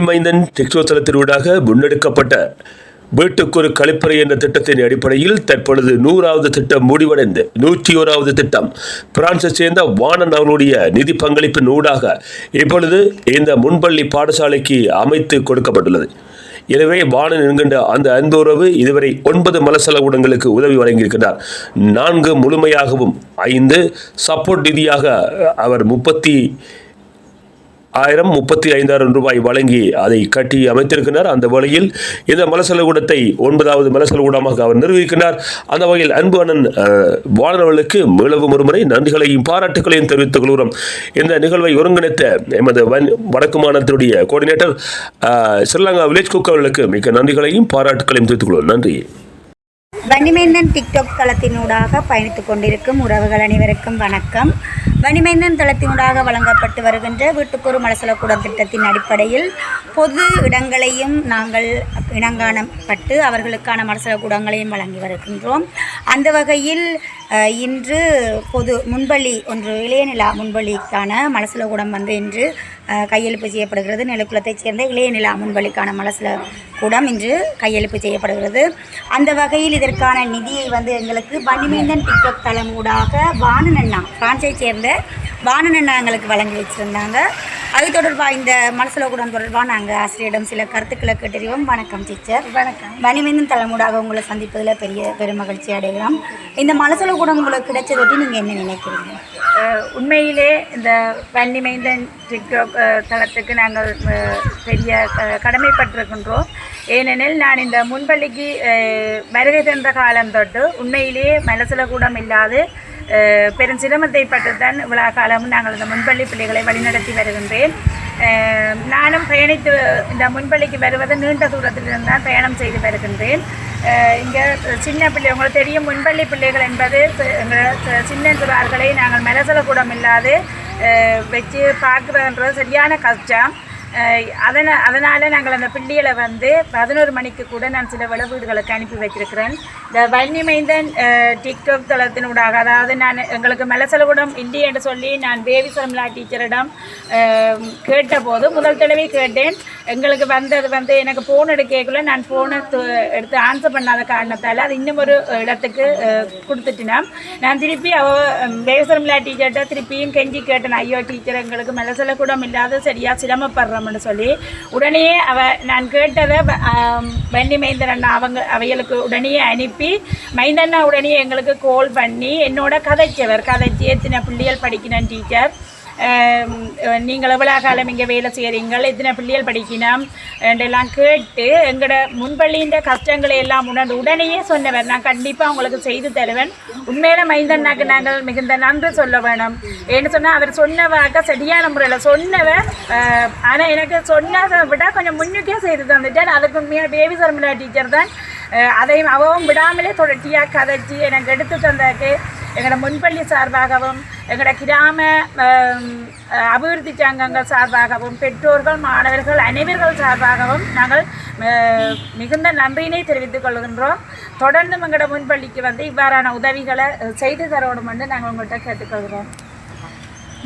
மைந்தன் டெக்டோ தளத்தினூடாக முன்னெடுக்கப்பட்ட வீட்டுக்கொரு கழிப்பறை என்ற திட்டத்தின் அடிப்படையில் தற்பொழுது நூறாவது திட்டம் முடிவடைந்து நூற்றி ஓராவது திட்டம். பிரான்சை சேர்ந்த வானன் அவர்களுடைய நிதி பங்களிப்பின் ஊடாக இப்பொழுது இந்த முன்பள்ளி பாடசாலைக்கு அமைத்து கொடுக்கப்பட்டுள்ளது. எனவே வானன் என்கின்ற அந்த அன்புறவு இதுவரை ஒன்பது மலசலகுடங்களுக்கு உதவி வழங்கியிருக்கிறார் நான்கு முழுமையாகவும் ஐந்து சப்போர்ட் நிதியாக அவர் முப்பத்தி ஆயிரம் முப்பத்தி ஐந்தாயிரம் ரூபாய் வழங்கி அதை கட்டி அமைத்திருக்கிறார். அந்த வழியில் இந்த மலசலகூடத்தை ஒன்பதாவது மலசலகூடமாக அவர் நிர்வகிக்கிறார். அந்த வகையில் அன்பு அண்ணன் அஹ், மிளவு மீளவும் ஒருமுறை நன்றிகளையும் பாராட்டுகளையும் தெரிவித்துக் கொள்கிறோம். இந்த நிகழ்வை ஒருங்கிணைத்த எமது வன் வடக்கு மாநிலத்தினுடைய கோஆர்டினேட்டர் ஸ்ரீலங்கா வில்லேஜ் குக் அவர்களுக்கு மிக்க நன்றிகளையும் பாராட்டுகளையும் தெரிவித்துக் கொள்வோம் நன்றி. வனிமேந்தன் டிக்டாக் தளத்தினூடாக பயணித்துக் கொண்டிருக்கும் உறவுகள் அனைவருக்கும் வணக்கம். வனிமேந்தன் தளத்தினூடாக வழங்கப்பட்டு வருகின்ற வீட்டுக்கொரு மலசலக்கூடம் திட்டத்தின் அடிப்படையில் பொது இடங்களையும் நாங்கள் இனங்காணப்பட்டு அவர்களுக்கான மலசலக்கூடங்களையும் வழங்கி வருகின்றோம். அந்த வகையில் இன்று பொது முன்பள்ளி ஒன்று இளையநிலா முன்பள்ளிக்கான கூடம் வந்து இன்று கையெழுப்பு செய்யப்படுகிறது. நிலக்குளத்தைச் சேர்ந்த இளையநிலா முன்பள்ளிக்கான மலசில கூடம் இன்று கையெழுப்பு செய்யப்படுகிறது. அந்த வகையில் இதற்கான நிதியை வந்து எங்களுக்கு வன்னிமேந்தன் டிக்டாக் தலைமூடாக வானனண்ணா பிரான்ஸை சேர்ந்த வானனண்ணா எங்களுக்கு வழங்கி வச்சுருந்தாங்க. அது தொடர்பாக இந்த மலசலக்கூடம் தொடர்பாக நாங்கள் ஆசிரியரிடம் சில கருத்துக்களை கேட்டறிவோம். வணக்கம் டீச்சர் வணக்கம். வன்னிமேந்தன் தலைமூடாக உங்களை சந்திப்பதில் பெரிய பெருமகிழ்ச்சி அடைகிறோம். இந்த மலசலக்கூடம் உங்களுக்கு கிடைச்சதொட்டி நீங்கள் என்ன நினைக்கிறீங்க? உண்மையிலே இந்த வன்னிமைந்தன் டிக்டாக் தளத்துக்கு நாங்கள் பெரிய கடமைப்பட்டிருக்கின்றோம். ஏனெனில் நான் இந்த முன்பள்ளிக்கு வருகை தந்த காலம் தொட்டு உண்மையிலேயே மனசில் இல்லாது அஹ், பெரும் சிரமத்தை பட்டுத்தான் இவ்வளோ காலமும் நாங்கள் இந்த முன்பள்ளி பிள்ளைகளை வழிநடத்தி வருகின்றேன். நானும் பயணித்து இந்த முன்பள்ளிக்கு வருவது நீண்ட தூரத்திலிருந்து தான் பயணம் செய்து வருகின்றேன். இங்கே சின்ன பிள்ளை உங்களுக்கு தெரியும் முன்பள்ளி பிள்ளைகள் என்பது சின்ன சிறார்களை நாங்கள் மனசலக்கூடம் இல்லாது வச்சு பார்க்குறதுன்றது சரியான கஷ்டம். அதனை அதனால் நாங்கள் அந்த பிள்ளைகளை வந்து பதினோரு மணிக்கு கூட நான் சில விள வீடுகளுக்கு அனுப்பி வச்சிருக்கிறேன் இந்த வன்னிமைந்தன் அஹ், டிக்டாக் தளத்தினூடாக அதாவது நான் எங்களுக்கு மெலசலகுடம் இண்டி என்று சொல்லி நான் பேபி சரம்லா டீச்சரிடம் கேட்டபோது முதல் தடவை கேட்டேன். எங்களுக்கு வந்தது வந்து எனக்கு ஃபோன் எடுக்கக்குள்ள நான் ஃபோனை எடுத்து ஆன்சர் பண்ணாத காரணத்தால் அது இன்னும் ஒரு இடத்துக்கு அஹ், கொடுத்துட்டினான் நான் திருப்பி அவ பேசரம்லா டீச்சர்கிட்ட திருப்பியும் கெஞ்சி கேட்டேன். ஐயோ டீச்சர் எங்களுக்கு மெலசல இல்லாத சரியாக சிரமப்படுறோம்னு சொல்லி உடனே அவ நான் கேட்டதை வன்னி மைந்தன் அண்ணா அவங்க அவைகளுக்கு உடனே அனுப்பி மைந்தண்ணா உடனே எங்களுக்கு கால் பண்ணி என்னோட கதைச்சவர் கதைச்சி எத்தனை பிள்ளைகள் படிக்கணும் டீச்சர் நீங்கள் எவ்வளோ காலம் இங்கே வேலை செய்கிறீங்கள் எத்தனை பிள்ளைகள் படிக்கணும் என்றெல்லாம் கேட்டு எங்களோட முன்பள்ளியின் கஷ்டங்களை எல்லாம் உணர்ந்து உடனேயே சொன்னவர் நான் கண்டிப்பாக உங்களுக்கு செய்து தருவேன் உண்மையில மைந்தண்ணாக்கு நாங்கள் மிகுந்த நன்றி சொல்ல வேணும் ஏன்னு சொன்னால் அவர் சொன்னவாக்க சரியான முறையில் சொன்னவர் ஆனால் எனக்கு சொன்னதை விட கொஞ்சம் முன்னுக்கே செய்து தந்துட்டார் அதுக்கு உண்மையாக பேபி சர்மிளா டீச்சர் தான் அதையும் அவவும் விடாமலே தொடர்ச்சியாக கதைச்சி எனக்கு எடுத்து தந்தாக்கு எங்களோட முன்பள்ளி சார்பாகவும் எங்களோட கிராம அபிவிருத்தி சங்கங்கள் சார்பாகவும் பெற்றோர்கள் மாணவர்கள் அனைவர்கள் சார்பாகவும் நாங்கள் மிகுந்த நன்றியினை தெரிவித்துக் கொள்கின்றோம். தொடர்ந்து எங்களோட முன்பள்ளிக்கு வந்து இவ்வாறான உதவிகளை செய்து தரணும் என்று நாங்கள் உங்கள்கிட்ட கேட்டுக்கொள்கிறோம்.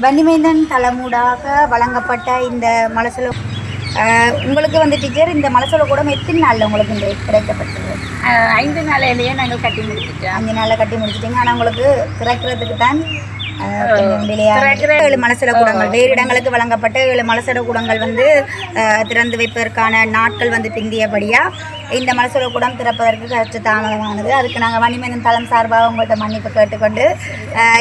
வன்னிமைந்தன் தலைமூடாக வழங்கப்பட்ட இந்த மலசல உங்களுக்கு வந்து டீச்சர் இந்த மலசல கூடம் எத்தனை நாளில் உங்களுக்கு இந்த கிடைக்கப்பட்டது ஐந்து நாளையிலேயே நாங்கள் கட்டி முடிச்சிட்டோம். அஞ்சு நாளில் கட்டி முடிச்சிட்டீங்க. ஆனால் உங்களுக்கு திறக்கிறதுக்கு தான் ஏழு மலசல கூடங்கள் வேறு இடங்களுக்கு வழங்கப்பட்ட ஏழு மலசட கூடங்கள் வந்து திறந்து வைப்பதற்கான நாட்கள் வந்து பிந்தியபடியாக இந்த மலசட கூடம் திறப்பதற்கு சற்று தாமதமானது. அதுக்கு நாங்கள் வன்னிமேந்தன் தளம் சார்பாக உங்கள்கிட்ட மன்னிப்பு கேட்டுக்கொண்டு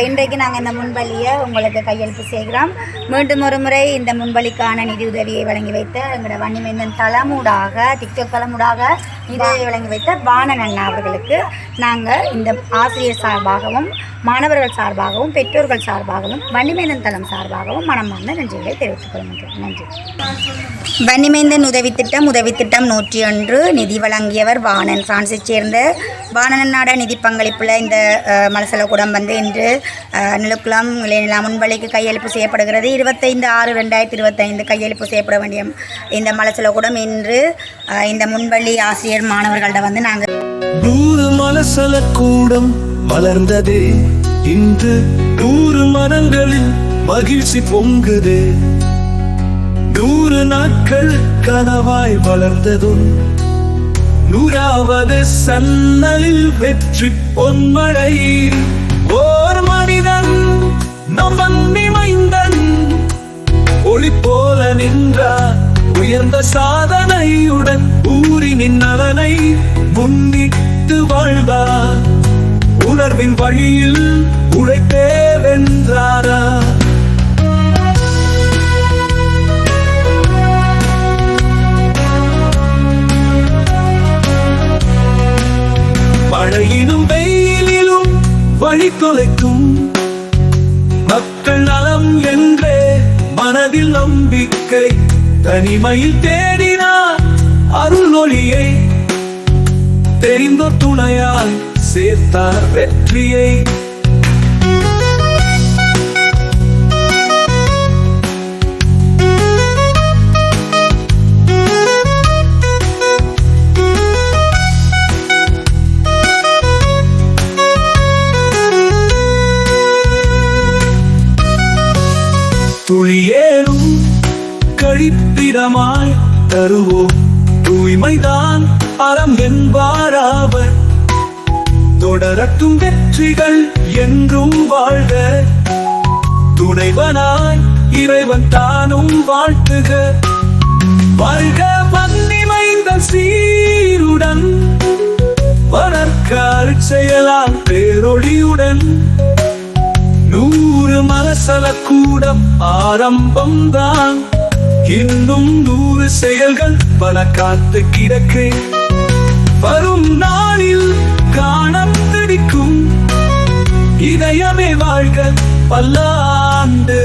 இன்றைக்கு நாங்கள் இந்த முன்பள்ளியை உங்களுக்கு கையெழுத்து செய்கிறோம். மீண்டும் ஒரு முறை இந்த முன்பள்ளிக்கான நிதி உதவியை வழங்கி வைத்த எங்களோட வன்னிமேந்தன் தளமூடாக டிக்டாக் தளமூடாக நிதியை வழங்கி வைத்த வாணன் அண்ணா அவர்களுக்கு நாங்கள் இந்த ஆசிரியர் சார்பாகவும் மாணவர்கள் சார்பாகவும் பெற்றோர் பெற்றோர்கள் சார்பாகவும் வன்னிமேந்தன் தளம் சார்பாகவும் மனமார்ந்த நன்றிகளை தெரிவித்துக் கொள்கின்றோம். நன்றி. வன்னிமேந்தன் உதவி திட்டம் உதவி திட்டம் நூற்றி ஒன்று. நிதி வழங்கியவர் வாணன் பிரான்ஸை சேர்ந்த வாணன் நாட நிதி பங்களிப்பில் இந்த மலசலக்கூடம் வந்து இன்று நிலக்குளம் இளைநிலா முன்வழிக்கு கையெழுப்பு செய்யப்படுகிறது. இருபத்தைந்து ஆறு ரெண்டாயிரத்தி இருபத்தைந்து கையெழுப்பு செய்யப்பட வேண்டிய இந்த மலசலக்கூடம் இன்று இந்த முன்பள்ளி ஆசிரியர் மாணவர்கள்ட்ட வந்து நாங்கள் நூறு மலசல கூடம் இன்று நூறு மனங்களில் மகிழ்ச்சி பொங்குதே. நூறு நாட்கள் கனவாய் வளர்ந்ததும் நூறாவது சன்னலில் வெற்றி பொன்மழை. ஓர் மனிதன் நம் மைந்தன் ஒளி போல நின்றார். உயர்ந்த சாதனையுடன் ஊரினின் நலனை முன்னிட்டு வாழ்வார். உணர்வின் வழியில் உழைப்பே வென்றாரா மழையிலும் வெயிலிலும் வழி தொலைக்கும் மக்கள் நலம் என்றே மனதில் நம்பிக்கை தனிமையில் தேடினார் அருள் ஒளியை தெரிந்த துணையாய் சேர்த்தார் வெற்றியை. துளியேறும் கழிப்பிடமாய் தருவோம். தூய்மைதான் அறம் என்பார் அவர் தொடரட்டும் வெற்றிகள் என்றும் வாழ்க. துணைவனாய் இறைவன் தானும் வாழ்த்துக. வாழ்க பன்னிமைந்த சீருடன். வளர்க்க செயலால் பேரொழியுடன் நூறு மலசல கூடம் ஆரம்பம் தான். இன்னும் நூறு செயல்கள் பல காத்து கிடக்கு. வரும் நாளில் திடிக்கும் இதயமே வாழ்க பல்லாண்டு.